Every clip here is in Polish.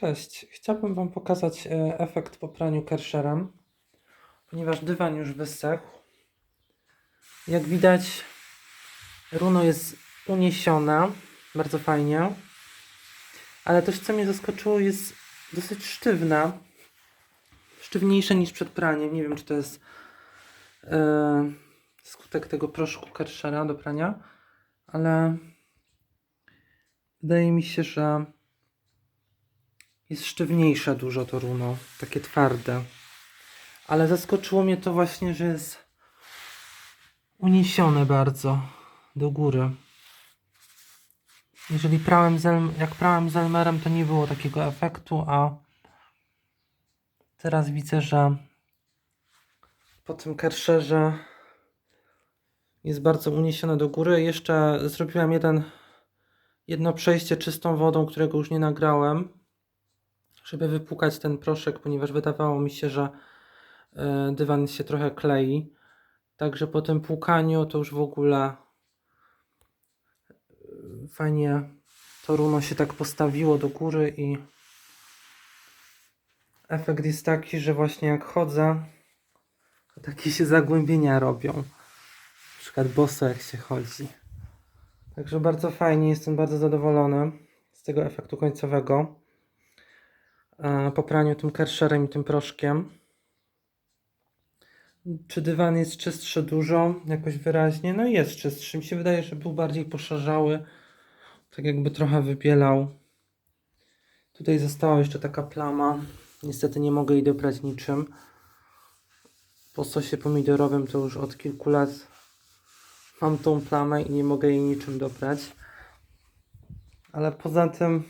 Cześć, chciałbym Wam pokazać e, efekt po praniu Kersherem, ponieważ dywan już wysechł. Jak widać, runo jest uniesione, bardzo fajnie, ale też co mnie zaskoczyło, jest dosyć sztywne, sztywniejsze niż przed praniem. Nie wiem, czy to jest e, skutek tego proszku Kershera do prania, ale wydaje mi się, że jest sztywniejsze dużo to runo, takie twarde. Ale zaskoczyło mnie to właśnie, że jest uniesione bardzo do góry. Jeżeli prałem zel, jak prałem zelmerem, to nie było takiego efektu, a teraz widzę, że po tym kerszerze jest bardzo uniesione do góry. Jeszcze zrobiłem jeden, jedno przejście czystą wodą, którego już nie nagrałem żeby wypłukać ten proszek, ponieważ wydawało mi się, że e, dywan się trochę klei. Także po tym płukaniu to już w ogóle e, fajnie to runo się tak postawiło do góry i efekt jest taki, że właśnie jak chodzę, to takie się zagłębienia robią. Na przykład boso jak się chodzi. Także bardzo fajnie, jestem bardzo zadowolony z tego efektu końcowego po praniu tym kersherem i tym proszkiem. Czy dywan jest czystszy dużo, jakoś wyraźnie? No jest czystszy. Mi się wydaje, że był bardziej poszarzały, tak jakby trochę wybielał. Tutaj została jeszcze taka plama. Niestety nie mogę jej dobrać niczym. Po sosie pomidorowym to już od kilku lat mam tą plamę i nie mogę jej niczym dobrać. Ale poza tym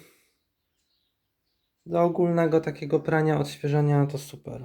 do ogólnego takiego prania, odświeżenia to super.